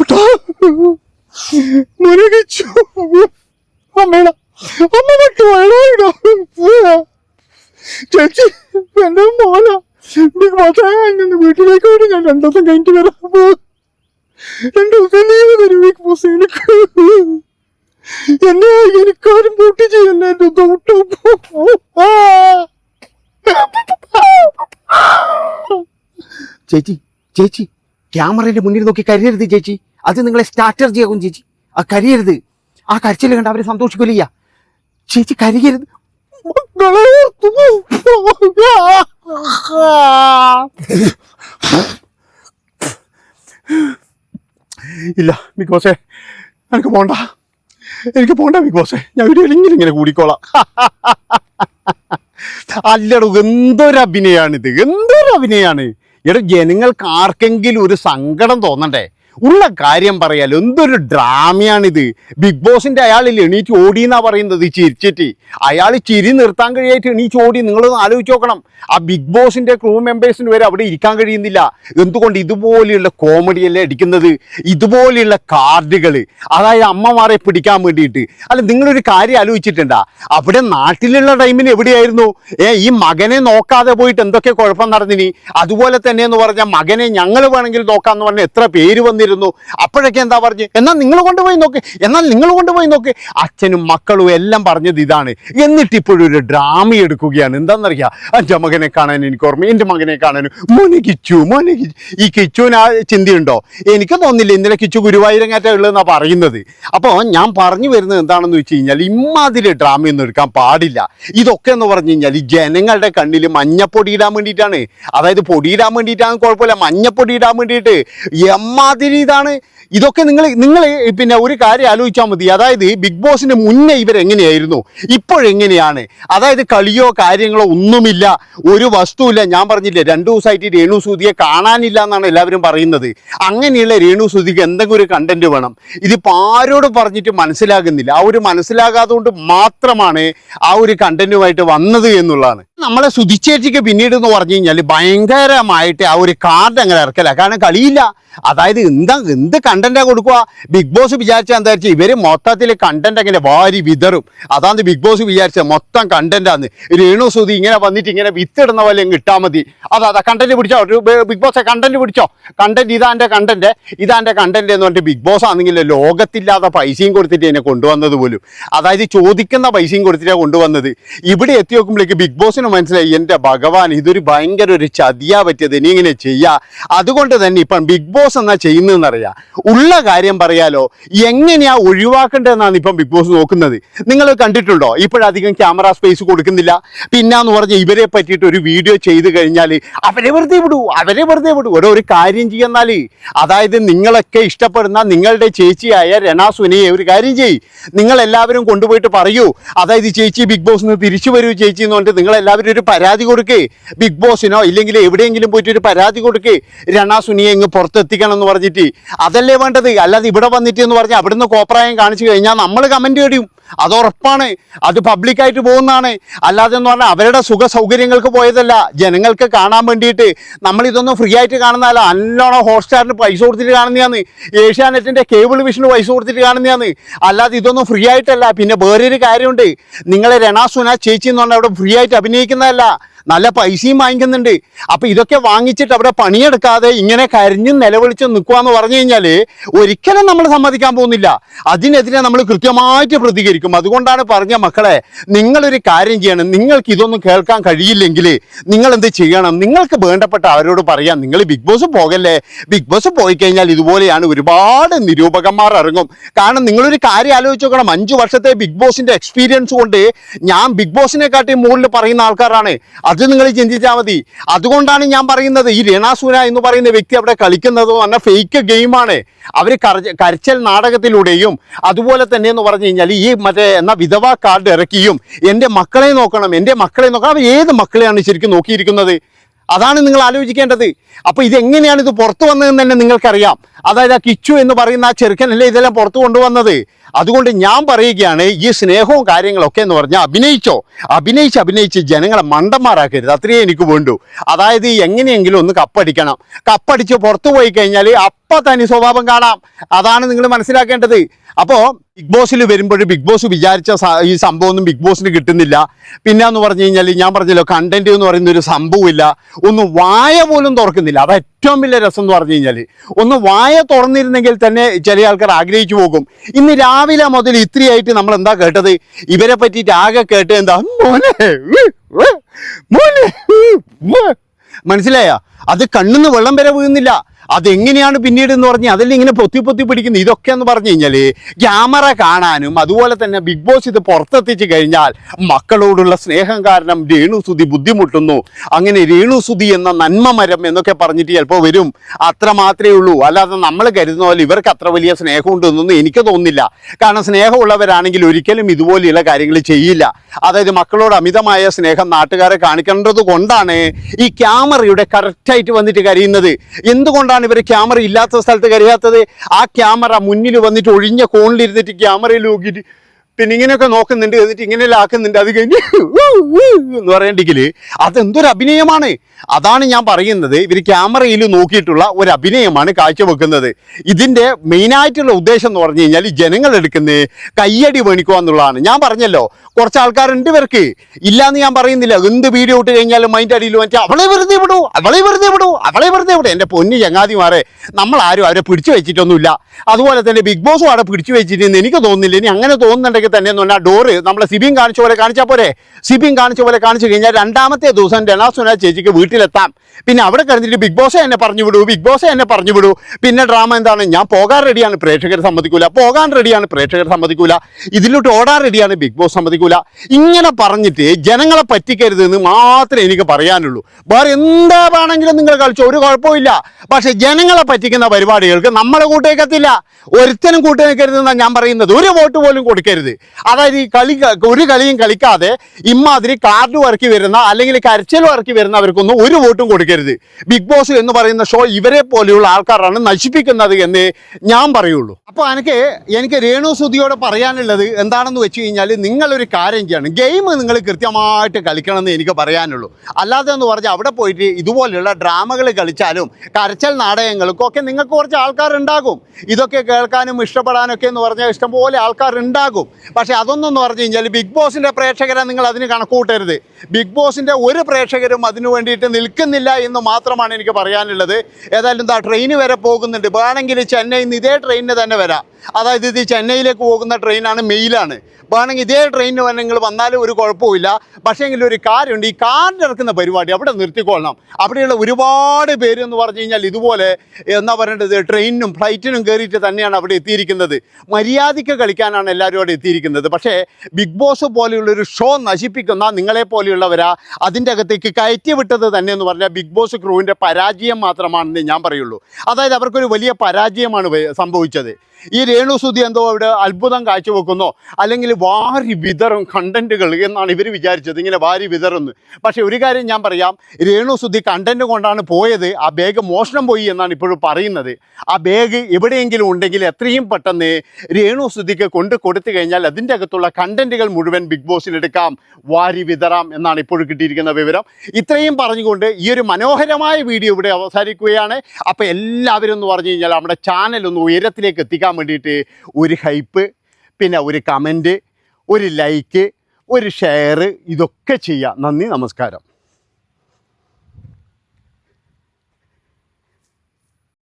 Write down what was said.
കുട്ടാ. മുരുകിച്ചു അമ്മേട അമ്മ വിട്ടു വേണോ ചേച്ചി എന്റെ മോന. വീട്ടിലേക്ക് വേണ്ടി ഞാൻ രണ്ടു ദിവസം കഴിഞ്ഞിട്ട് വരാം. രണ്ടു ദിവസം ലീവ് തരും ബിഗ് ബോസ് എന്നെ എനിക്കാരും പൂട്ടി ചെയ്യല്ല എന്റെ ദൗട്ടം ചേച്ചി ചേച്ചി. ക്യാമറയുടെ മുന്നിൽ നോക്കി കരയരുത് ചേച്ചി. അത് നിങ്ങളെ സ്ട്രാറ്റജി ആകും ചേച്ചി. ആ കരയരുത്. ആ കരച്ചിൽ കണ്ട് അവരെ സന്തോഷിക്കില്ല ചേച്ചി കരയരുത്. ഇല്ല ബിഗ് ബോസേ എനിക്ക് പോണ്ട. എനിക്ക് പോണ്ട ബിഗ് ബോസേ. ഞാൻ വീഡിയോയിലെങ്കിലും ഇങ്ങനെ കൂടിക്കോളാം. അല്ലടോ എന്തൊരു അഭിനയാണിത് എന്തൊരു അഭിനയാണ് എടോ ജനങ്ങൾക്ക് ആർക്കെങ്കിലും ഒരു സങ്കടം തോന്നണ്ടേ? ഉള്ള കാര്യം പറയാലോ. എന്തൊരു ഡ്രാമയാണിത്. ബിഗ് ബോസിന്റെ അയാളിൽ എണീറ്റ് ഓടി എന്നാ പറയുന്നത് ചിരിച്ചിട്ട്. അയാൾ ചിരി നിർത്താൻ കഴിയായിട്ട് എണീച്ച് ഓടി. നിങ്ങളൊന്ന് ആലോചിച്ച് നോക്കണം. ആ ബിഗ് ബോസിന്റെ ക്രൂ മെമ്പേഴ്സിന് വരെ അവിടെ ഇരിക്കാൻ കഴിയുന്നില്ല. എന്തുകൊണ്ട് ഇതുപോലെയുള്ള കോമഡിയല്ലേ അടിക്കുന്നത്? ഇതുപോലെയുള്ള കാർഡുകൾ അതായത് അമ്മമാരെ പിടിക്കാൻ വേണ്ടിയിട്ട്. അല്ല നിങ്ങളൊരു കാര്യം ആലോചിച്ചിട്ടുണ്ടാ? അവിടെ നാട്ടിലുള്ള ടൈമിന് എവിടെയായിരുന്നു? ഏ ഈ മകനെ നോക്കാതെ പോയിട്ട് എന്തൊക്കെ കുഴപ്പം നടന്നിനി? അതുപോലെ തന്നെ എന്ന് പറഞ്ഞാൽ മകനെ ഞങ്ങൾ വേണമെങ്കിൽ നോക്കാന്ന് പറഞ്ഞാൽ എത്ര പേര് വന്നിരുന്നു. അപ്പോഴൊക്കെ എന്താ പറഞ്ഞു? എന്നാൽ നിങ്ങൾ കൊണ്ടുപോയി നോക്ക്. എന്നാൽ നിങ്ങൾ കൊണ്ടുപോയി നോക്ക്. അച്ഛനും മക്കളും എല്ലാം പറഞ്ഞത് ഇതാണ്. എന്നിട്ട് ഇപ്പോഴൊരു ഡ്രാമ എടുക്കുകയാണ്. എന്താണെന്നറിയാം എന്റെ മകനെ കാണാൻ എനിക്ക് ഓർമ്മ. എന്റെ മകനെ കാണാൻ മോനെ കിച്ചു മോനെ കിച്ചു. ഈ കിച്ചുവിന് ആ ചിന്തയുണ്ടോ? എനിക്ക് തോന്നില്ല ഇന്നലെ കിച്ചു ഗുരുവായൂരങ്ങാറ്റ ഉള്ളതെന്നാണ് പറയുന്നത്. അപ്പോൾ ഞാൻ പറഞ്ഞു വരുന്നത് എന്താണെന്ന് വെച്ച് കഴിഞ്ഞാൽ ഇമ്മാതിരി ഡ്രാമയൊന്നും എടുക്കാൻ പാടില്ല. ഇതൊക്കെ എന്ന് പറഞ്ഞു കഴിഞ്ഞാൽ ഈ ജനങ്ങളുടെ കണ്ണിൽ മഞ്ഞപ്പൊടി ഇടാൻ വേണ്ടിയിട്ടാണ്. അതായത് പൊടി ഇടാൻ വേണ്ടിയിട്ടാണ് കുഴപ്പമില്ല. മഞ്ഞപ്പൊടി ഇടാൻ വേണ്ടിയിട്ട് എമ്മാതിരി ഇതാണ് ഇതൊക്കെ നിങ്ങൾ നിങ്ങൾ പിന്നെ ഒരു കാര്യം ആലോചിച്ചാൽ മതി. അതായത് ബിഗ് ബോസിന് മുന്നേ ഇവരെങ്ങനെയായിരുന്നു? ഇപ്പോഴെങ്ങനെയാണ്? അതായത് കളിയോ കാര്യങ്ങളോ ഒന്നുമില്ല. ഒരു വസ്തുവില്ല. ഞാൻ പറഞ്ഞില്ലേ രണ്ടു ദിവസമായിട്ട് രേണു സൂതിയെ കാണാനില്ല എന്നാണ് എല്ലാവരും പറയുന്നത്. അങ്ങനെയുള്ള രേണു സൂതിക്ക് എന്തെങ്കിലും ഒരു കണ്ടന്റ് വേണം. ഇതിപ്പോൾ ആരോട് പറഞ്ഞിട്ട് മനസ്സിലാകുന്നില്ല. ആ ഒരു മനസ്സിലാകാത്തതുകൊണ്ട് മാത്രമാണ് ആ ഒരു കണ്ടന്റുമായിട്ട് വന്നത് എന്നുള്ളതാണ്. നമ്മളെ സുതിച്ചേച്ചിക്ക് പിന്നീട് എന്ന് പറഞ്ഞു കഴിഞ്ഞാൽ ഭയങ്കരമായിട്ട് ആ ഒരു കാർഡ് അങ്ങനെ ഇറക്കല. കാരണം കളിയില്ല. അതായത് എന്താ എന്ത് കണ്ടന്റാ കൊടുക്കുക ബിഗ് ബോസ് വിചാരിച്ച എന്താ വെച്ചാൽ ഇവർ മൊത്തത്തിൽ കണ്ടന്റ് അങ്ങനെ വാരി വിതറും. അതാണ് ബിഗ് ബോസ് വിചാരിച്ചത് മൊത്തം കണ്ടന്റാന്ന് രേണു സുതി ഇങ്ങനെ വന്നിട്ട് ഇങ്ങനെ വിത്തിടുന്ന പോലെ അങ്ങ് മതി. അതാ അതാ കണ്ടന്റ് പിടിച്ചോ? ബിഗ് ബോസ് കണ്ടന്റ് പിടിച്ചോ? കണ്ടന്റ് ഇതാന്റെ കണ്ടന്റ് ഇതാന്റെ കണ്ടന്റ് എന്ന് പറഞ്ഞിട്ട് ബിഗ് ബോസ് ആണെങ്കിൽ ലോകത്തില്ലാത്ത പൈസയും കൊടുത്തിട്ട് എന്നെ കൊണ്ടുവന്നത് പോലും. അതായത് ചോദിക്കുന്ന പൈസയും കൊടുത്തിട്ടാണ് കൊണ്ടുവന്നത്. ഇവിടെ എത്തി നോക്കുമ്പോഴേക്ക് ബിഗ് ബോസിന് മനസ്സിലായി എന്റെ ഭഗവാൻ ഇതൊരു ഭയങ്കര ഒരു ചതിയാ പറ്റിയത് ഇനി ഇങ്ങനെ ചെയ്യാ. അതുകൊണ്ട് തന്നെ ഇപ്പം ബിഗ് ബോസ് എന്നാ ചെയ്യുന്നതെന്നറിയാം. ഉള്ള കാര്യം പറയാലോ എങ്ങനെയാ ഒഴിവാക്കേണ്ടതെന്നാണ് ഇപ്പം ബിഗ് ബോസ് നോക്കുന്നത്. നിങ്ങൾ കണ്ടിട്ടുണ്ടോ? ഇപ്പോഴധികം ക്യാമറ സ്പേസ് കൊടുക്കുന്നില്ല. പിന്നാന്ന് പറഞ്ഞ് ഇവരെ പറ്റിയിട്ട് ഒരു വീഡിയോ ചെയ്ത് കഴിഞ്ഞാൽ അവരെ വെറുതെ വിടൂ അവരെ വെറുതെ വിടൂ. ഓരോ ഒരു കാര്യം ചെയ്യുന്നാൽ അതായത് നിങ്ങളൊക്കെ ഇഷ്ടപ്പെടുന്ന നിങ്ങളുടെ ചേച്ചിയായ രണാസുനയെ ഒരു കാര്യം ചെയ്യ്. നിങ്ങൾ എല്ലാവരും കൊണ്ടുപോയിട്ട് പറയൂ. അതായത് ചേച്ചി ബിഗ് ബോസ് നിന്ന് തിരിച്ചു വരൂ ചേച്ചി എന്ന് പറഞ്ഞിട്ട് നിങ്ങൾ എല്ലാവരും ഒരു പരാതി കൊടുക്കേ. ബിഗ് ബോസിനോ ഇല്ലെങ്കിൽ എവിടെയെങ്കിലും പോയിട്ട് ഒരു പരാതി കൊടുക്കേ. രണാ സുനിയെ ഇങ്ങ് പുറത്തെത്തിക്കണം എന്ന് പറഞ്ഞിട്ട്. അതല്ലേ വേണ്ടത്? അല്ലാതെ ഇവിടെ വന്നിട്ട് എന്ന് പറഞ്ഞാൽ അവിടുന്ന് കോപ്രായം കാണിച്ചു കഴിഞ്ഞാൽ നമ്മൾ കമന്റ് കഴിയും അത് ഉറപ്പാണ്. അത് പബ്ലിക്കായിട്ട് പോകുന്നതാണ്. അല്ലാതെ എന്ന് പറഞ്ഞാൽ അവരുടെ സുഖ സൗകര്യങ്ങൾക്ക് പോയതല്ല. ജനങ്ങൾക്ക് കാണാൻ വേണ്ടിയിട്ട്. നമ്മൾ ഇതൊന്നും ഫ്രീ ആയിട്ട് കാണുന്നതല്ല. നല്ലോണം ഹോട്ട്സ്റ്റാറിന് പൈസ കൊടുത്തിട്ട് കാണുന്നതാണ്. ഏഷ്യാനെറ്റിന്റെ കേബിൾ വിഷന് പൈസ കൊടുത്തിട്ട് കാണുന്നതാണ്. അല്ലാതെ ഇതൊന്നും ഫ്രീ ആയിട്ടല്ല. പിന്നെ വേറൊരു കാര്യമുണ്ട്. നിങ്ങളെ രണാസുന ചേച്ചി എന്ന് പറഞ്ഞാൽ അവിടെ ഫ്രീ ആയിട്ട് അഭിനയിക്കുന്നതല്ല. നല്ല പൈസയും വാങ്ങിക്കുന്നുണ്ട്. അപ്പൊ ഇതൊക്കെ വാങ്ങിച്ചിട്ട് അവിടെ പണിയെടുക്കാതെ ഇങ്ങനെ കരിഞ്ഞു നിലവിളിച്ച് നിൽക്കുക എന്ന് പറഞ്ഞു കഴിഞ്ഞാൽ ഒരിക്കലും നമ്മൾ സമ്മതിക്കാൻ പോകുന്നില്ല. അതിനെതിരെ നമ്മൾ കൃത്യമായിട്ട് പ്രതികരിക്കും. അതുകൊണ്ടാണ് പറഞ്ഞ മക്കളെ നിങ്ങളൊരു കാര്യം ചെയ്യണം. നിങ്ങൾക്ക് ഇതൊന്നും കേൾക്കാൻ കഴിയില്ലെങ്കിൽ നിങ്ങൾ എന്ത് ചെയ്യണം? നിങ്ങൾക്ക് വേണ്ടപ്പെട്ട അവരോട് പറയാം. നിങ്ങൾ ബിഗ് ബോസ് പോകല്ലേ? ബിഗ് ബോസ് പോയി കഴിഞ്ഞാൽ ഇതുപോലെയാണ് ഒരുപാട് നിരൂപകന്മാർ ഇറങ്ങും. കാരണം നിങ്ങളൊരു കാര്യം ആലോചിച്ച് നോക്കണം. അഞ്ചു വർഷത്തെ ബിഗ് ബോസിന്റെ എക്സ്പീരിയൻസ് കൊണ്ട് ഞാൻ ബിഗ് ബോസിനെ കാട്ടി മുകളിൽ പറയുന്ന ആൾക്കാരാണ്. അത് നിങ്ങൾ ചിന്തിച്ചാൽ മതി. അതുകൊണ്ടാണ് ഞാൻ പറയുന്നത് ഈ രണാസൂന എന്ന് പറയുന്ന വ്യക്തി അവിടെ കളിക്കുന്നത് എന്ന ഫേക്ക് ഗെയിമാണ് അവർ കരച്ചൽ നാടകത്തിലൂടെയും അതുപോലെ തന്നെ എന്ന് പറഞ്ഞു കഴിഞ്ഞാൽ ഈ മറ്റേ എന്ന വിധവ കാർഡ് ഇറക്കിയും എന്റെ മക്കളെ നോക്കണം എന്റെ മക്കളെ നോക്കണം. അവർ ഏത് മക്കളെയാണ് ശരിക്കും നോക്കിയിരിക്കുന്നത്? അതാണ് നിങ്ങൾ ആലോചിക്കേണ്ടത്. അപ്പോൾ ഇത് എങ്ങനെയാണ് ഇത് പുറത്തു വന്നതെന്ന് തന്നെ നിങ്ങൾക്കറിയാം. അതായത് ആ കിച്ചു എന്ന് പറയുന്ന ആ ചെറുക്കനല്ലേ ഇതെല്ലാം പുറത്തു കൊണ്ടുവന്നത്? അതുകൊണ്ട് ഞാൻ പറയുകയാണ് ഈ സ്നേഹവും കാര്യങ്ങളൊക്കെ എന്ന് പറഞ്ഞാൽ അഭിനയിച്ചോ അഭിനയിച്ച് അഭിനയിച്ച് ജനങ്ങളെ മണ്ടന്മാരാക്കരുത്. അത്രയേ എനിക്ക് വേണ്ടൂ. അതായത് എങ്ങനെയെങ്കിലും ഒന്ന് കപ്പടിക്കണം. കപ്പടിച്ച് പുറത്തു പോയി കഴിഞ്ഞാൽ അപ്പം തനി സ്വഭാവം കാണാം. അതാണ് നിങ്ങൾ മനസ്സിലാക്കേണ്ടത്. അപ്പോൾ ബിഗ് ബോസിൽ വരുമ്പോൾ ബിഗ് ബോസ് വിചാരിച്ച ഈ സംഭവമൊന്നും ബിഗ് ബോസിന് കിട്ടുന്നില്ല. പിന്നെ എന്ന് പറഞ്ഞു കഴിഞ്ഞാൽ ഞാൻ പറഞ്ഞല്ലോ കണ്ടന്റ് എന്ന് പറയുന്ന ഒരു സംഭവമില്ല ഒന്ന് വായ പോലും തുറക്കുന്നില്ല. അത് ഏറ്റവും വലിയ രസം എന്ന് പറഞ്ഞു കഴിഞ്ഞാൽ. ഒന്ന് വായ തുറന്നിരുന്നെങ്കിൽ തന്നെ ചില ആൾക്കാർ ആഗ്രഹിച്ചു പോകും. ഇന്ന് രാവിലെ മുതൽ ഇത്രയായിട്ട് നമ്മൾ എന്താ കേട്ടത്? ഇവരെ പറ്റിയിട്ട് ആകെ കേട്ട് എന്താ മോനെ മോനെ. മനസ്സിലായ? അത് കണ്ണിന്ന് വെള്ളം വരെ വീഴുന്നില്ല. അതെങ്ങനെയാണ് പിന്നീട് എന്ന് പറഞ്ഞാൽ അതിൽ ഇങ്ങനെ പൊത്തി പൊത്തി പിടിക്കുന്നത് ഇതൊക്കെ എന്ന് പറഞ്ഞു കഴിഞ്ഞാൽ ക്യാമറ കാണാനും അതുപോലെ തന്നെ ബിഗ് ബോസ് ഇത് പുറത്തെത്തിച്ച് കഴിഞ്ഞാൽ മക്കളോടുള്ള സ്നേഹം കാരണം രേണുസുതി ബുദ്ധിമുട്ടുന്നു. അങ്ങനെ രേണുസുതി എന്ന നന്മ മരം എന്നൊക്കെ പറഞ്ഞിട്ട് ചിലപ്പോൾ വരും. അത്ര മാത്രമേ ഉള്ളൂ. അല്ലാതെ നമ്മൾ കരുതുന്ന പോലെ ഇവർക്ക് അത്ര വലിയ സ്നേഹമുണ്ടെന്നൊന്നും എനിക്ക് തോന്നുന്നില്ല. കാരണം സ്നേഹമുള്ളവരാണെങ്കിൽ ഒരിക്കലും ഇതുപോലെയുള്ള കാര്യങ്ങൾ ചെയ്യില്ല. അതായത് മക്കളോട് അമിതമായ സ്നേഹം നാട്ടുകാരെ കാണിക്കേണ്ടത് കൊണ്ടാണ് ഈ ക്യാമറയുടെ കറക്റ്റായിട്ട് വന്നിട്ട് കരയുന്നത്. എന്തുകൊണ്ടാണ് ഇവർ ക്യാമറ ഇല്ലാത്ത സ്ഥലത്ത് കരയാത്തത് ആ ക്യാമറ മുന്നിൽ വന്നിട്ട് ഒഴിഞ്ഞ കോണിലിരുന്നിട്ട് ക്യാമറയിൽ നോക്കിയിട്ട് പിന്നെ ഇങ്ങനെയൊക്കെ നോക്കുന്നുണ്ട് എന്നിട്ട് ഇങ്ങനെയെല്ലാം ആക്കുന്നുണ്ട്. അത് കഴിഞ്ഞ് എന്ന് പറയണ്ടെങ്കിൽ അതെന്തൊരു അഭിനയമാണ്? അതാണ് ഞാൻ പറയുന്നത്. ഇവർ ക്യാമറയിൽ നോക്കിയിട്ടുള്ള ഒരു അഭിനയമാണ് കാഴ്ചവെക്കുന്നത്. ഇതിന്റെ മെയിനായിട്ടുള്ള ഉദ്ദേശം എന്ന് പറഞ്ഞു കഴിഞ്ഞാൽ ജനങ്ങൾ എടുക്കുന്നത് കയ്യടി മേണിക്കുക എന്നുള്ളതാണ്. ഞാൻ പറഞ്ഞല്ലോ കുറച്ച് ആൾക്കാരുണ്ട് ഇവർക്ക്. ഇല്ലാന്ന് ഞാൻ പറയുന്നില്ല. എന്ത് വീഡിയോ ഇട്ട് കഴിഞ്ഞാലും മൈൻഡ് അടിയിൽ മറ്റേ അവളെ വെറുതെ വിടൂ അവളെ വെറുതെ വിടൂ അവളെ വെറുതെ വിടൂ. എന്റെ പൊന്നു ചങ്ങാതിമാരെ നമ്മൾ ആരും അവരെ പിടിച്ചു വെച്ചിട്ടൊന്നുമില്ല. അതുപോലെ തന്നെ ബിഗ് ബോസും അവിടെ പിടിച്ചു വെച്ചിട്ടുണ്ടെന്ന് എനിക്ക് തോന്നുന്നില്ല ഇനി അങ്ങനെ തോന്നുന്നുണ്ടെങ്കിൽ തന്നെ എന്ന് പറഞ്ഞാൽ ഡോറ് നമ്മളെ സിബിയും കാണിച്ച പോലെ കാണിച്ചാൽ പോരെ. സിബിൻ കാണിച്ച പോലെ കാണിച്ചു കഴിഞ്ഞാൽ രണ്ടാമത്തെ ദിവസം രണാസുന ചേച്ചിക്ക് വീട്ടിലെത്താം. പിന്നെ അവിടെ കഴിഞ്ഞിട്ട് ബിഗ് ബോസ് എന്നെ പറഞ്ഞു വിടൂ ബിഗ് ബോസ് എന്നെ പറഞ്ഞു വിടൂ. പിന്നെ ഡ്രാമ എന്താണ്? ഞാൻ പോകാൻ റെഡിയാണ് പ്രേക്ഷകർ സമ്മതിക്കൂല. പോകാൻ റെഡിയാണ് പ്രേക്ഷകർ സമ്മതിക്കൂല. ഇതിലോട്ട് ഓടാൻ റെഡിയാണ് ബിഗ് ബോസ് സമ്മതിക്കൂല. ഇങ്ങനെ പറഞ്ഞിട്ട് ജനങ്ങളെ പറ്റിക്കരുത് എന്ന് മാത്രമേ എനിക്ക് പറയാനുള്ളൂ. വേറെ എന്താ വേണമെങ്കിലും നിങ്ങൾ കളിച്ചോ ഒരു കുഴപ്പമില്ല പക്ഷേ ജനങ്ങളെ പറ്റിക്കുന്ന പരിപാടികൾക്ക് നമ്മളെ കൂട്ടേക്കത്തില്ല. ഒരുത്തനും കൂട്ടേക്കരുതെന്നാണ് ഞാൻ പറയുന്നത്. ഒരു വോട്ട് പോലും കൊടുക്കരുത്. അതായത് ഈ കളി ഒരു കളിയും കളിക്കാതെ ഇമ്മാതിരി കാർഡ് വർക്കി വരുന്ന അല്ലെങ്കിൽ കരച്ചിൽ വർക്കി വരുന്നവർക്കൊന്നും ഒരു വോട്ടും കൊടുക്കരുത്. ബിഗ് ബോസ് എന്ന് പറയുന്ന ഷോ ഇവരെ പോലെയുള്ള ആൾക്കാരാണ് നശിപ്പിക്കുന്നത് എന്ന് ഞാൻ പറയുള്ളൂ. അപ്പോൾ എനിക്ക് എനിക്ക് രേണു സുധിയോട് പറയാനുള്ളത് എന്താണെന്ന് വെച്ച് കഴിഞ്ഞാൽ നിങ്ങളൊരു കാര്യം ചെയ്യണം. ഗെയിം നിങ്ങൾ കൃത്യമായിട്ട് കളിക്കണം എന്ന് എനിക്ക് പറയാനുള്ളൂ. അല്ലാതെ എന്ന് പറഞ്ഞാൽ അവിടെ പോയിട്ട് ഇതുപോലെയുള്ള ഡ്രാമകൾ കളിച്ചാലും കരച്ചൽ നാടകങ്ങൾക്കും ഒക്കെ നിങ്ങൾക്ക് കുറച്ച് ആൾക്കാരുണ്ടാകും. ഇതൊക്കെ കേൾക്കാനും ഇഷ്ടപ്പെടാനൊക്കെ എന്ന് പറഞ്ഞാൽ ഇഷ്ടംപോലെ ആൾക്കാരുണ്ടാകും. പക്ഷേ അതൊന്നും എന്ന് പറഞ്ഞു കഴിഞ്ഞാൽ ബിഗ് ബോസിന്റെ പ്രേക്ഷകരെ നിങ്ങൾ അതിന് കണക്കൂട്ടരുത് ബിഗ് ബോസിന്റെ ഒരു പ്രേക്ഷകരും അതിനു വേണ്ടിയിട്ട് നിൽക്കുന്നില്ല എന്ന് മാത്രമാണ് എനിക്ക് പറയാനുള്ളത്. ഏതായാലും എന്താ ട്രെയിൻ വരെ പോകുന്നുണ്ട്. വേണമെങ്കിൽ ചെന്നൈ നിന്ന് ഇതേ ട്രെയിനിന് തന്നെ വരാം. അതായത് ഇത് ചെന്നൈയിലേക്ക് പോകുന്ന ട്രെയിനാണ് മെയിലാണ് വേണമെങ്കിൽ ഇതേ ട്രെയിനിന് വേണമെങ്കിൽ വന്നാലും ഒരു കുഴപ്പമില്ല പക്ഷേ എങ്കിലും ഒരു കാര്യമുണ്ട്. ഈ കാറിന്റെ ഇറക്കുന്ന പരിപാടി അവിടെ നിർത്തിക്കൊള്ളണം. അവിടെയുള്ള ഒരുപാട് പേര് എന്ന് പറഞ്ഞു കഴിഞ്ഞാൽ ഇതുപോലെ എന്താ പറയേണ്ടത് ട്രെയിനിനും ഫ്ലൈറ്റിനും കയറിയിട്ട് തന്നെയാണ് അവിടെ എത്തിയിരിക്കുന്നത്. മര്യാദയ്ക്ക് കളിക്കാനാണ് എല്ലാവരും അവിടെ എത്തിയിരിക്കുന്നത്. പക്ഷേ ബിഗ് ബോസ് പോലെയുള്ളൊരു ഷോ നശിപ്പിക്കുന്ന നിങ്ങളെ പോലെയുള്ളവരാ അതിന്റെ അകത്തേക്ക് കയറ്റി വിട്ടത് തന്നെ എന്ന് പറഞ്ഞാൽ ബിഗ് ബോസ് ക്രൂവിന്റെ പരാജയം മാത്രമാണെന്ന് ഞാൻ പറയുള്ളൂ. അതായത് അവർക്കൊരു വലിയ പരാജയമാണ് സംഭവിച്ചത്. ഈ രേണു സുധി എന്തോ അവിടെ അത്ഭുതം കാഴ്ചവെക്കുന്നോ അല്ലെങ്കിൽ വാരി വിതറും കണ്ടന്റുകൾ എന്നാണ് ഇവർ വിചാരിച്ചത്. ഇങ്ങനെ വാരി വിതറും പക്ഷേ ഒരു കാര്യം ഞാൻ പറയാം. രേണു സുധി കണ്ടന്റ് കൊണ്ടാണ് പോയത്. ആ ബാഗ് മോഷണം പോയി എന്നാണ് ഇപ്പോഴും പറയുന്നത്. ആ ബാഗ് എവിടെയെങ്കിലും ഉണ്ടെങ്കിൽ എത്രയും പെട്ടെന്ന് രേണു സുധിക്ക് കൊണ്ട് കൊടുത്തു കഴിഞ്ഞാൽ അതിന്റെ അകത്തുള്ള കണ്ടന്റുകൾ മുഴുവൻ ബിഗ് ബോസിൽ എടുക്കാം. വാരി വിതറാം എന്നാണ് ഇപ്പോഴും കിട്ടിയിരിക്കുന്ന വിവരം. ഇത്രയും പറഞ്ഞുകൊണ്ട് ഈ ഒരു മനോഹരമായ വീഡിയോ ഇവിടെ അവസാനിക്കുകയാണ്. അപ്പോൾ എല്ലാവരും എന്ന് പറഞ്ഞു കഴിഞ്ഞാൽ നമ്മുടെ ചാനൽ ഒന്ന് ഉയരത്തിലേക്ക് എത്തിക്കാൻ വേണ്ടിയിട്ട് ഒരു ഹൈപ്പ് പിന്നെ ഒരു കമന്റ് ഒരു ലൈക്ക് ഒരു ഷെയർ ഇതൊക്കെ ചെയ്യാം. നന്ദി നമസ്കാരം.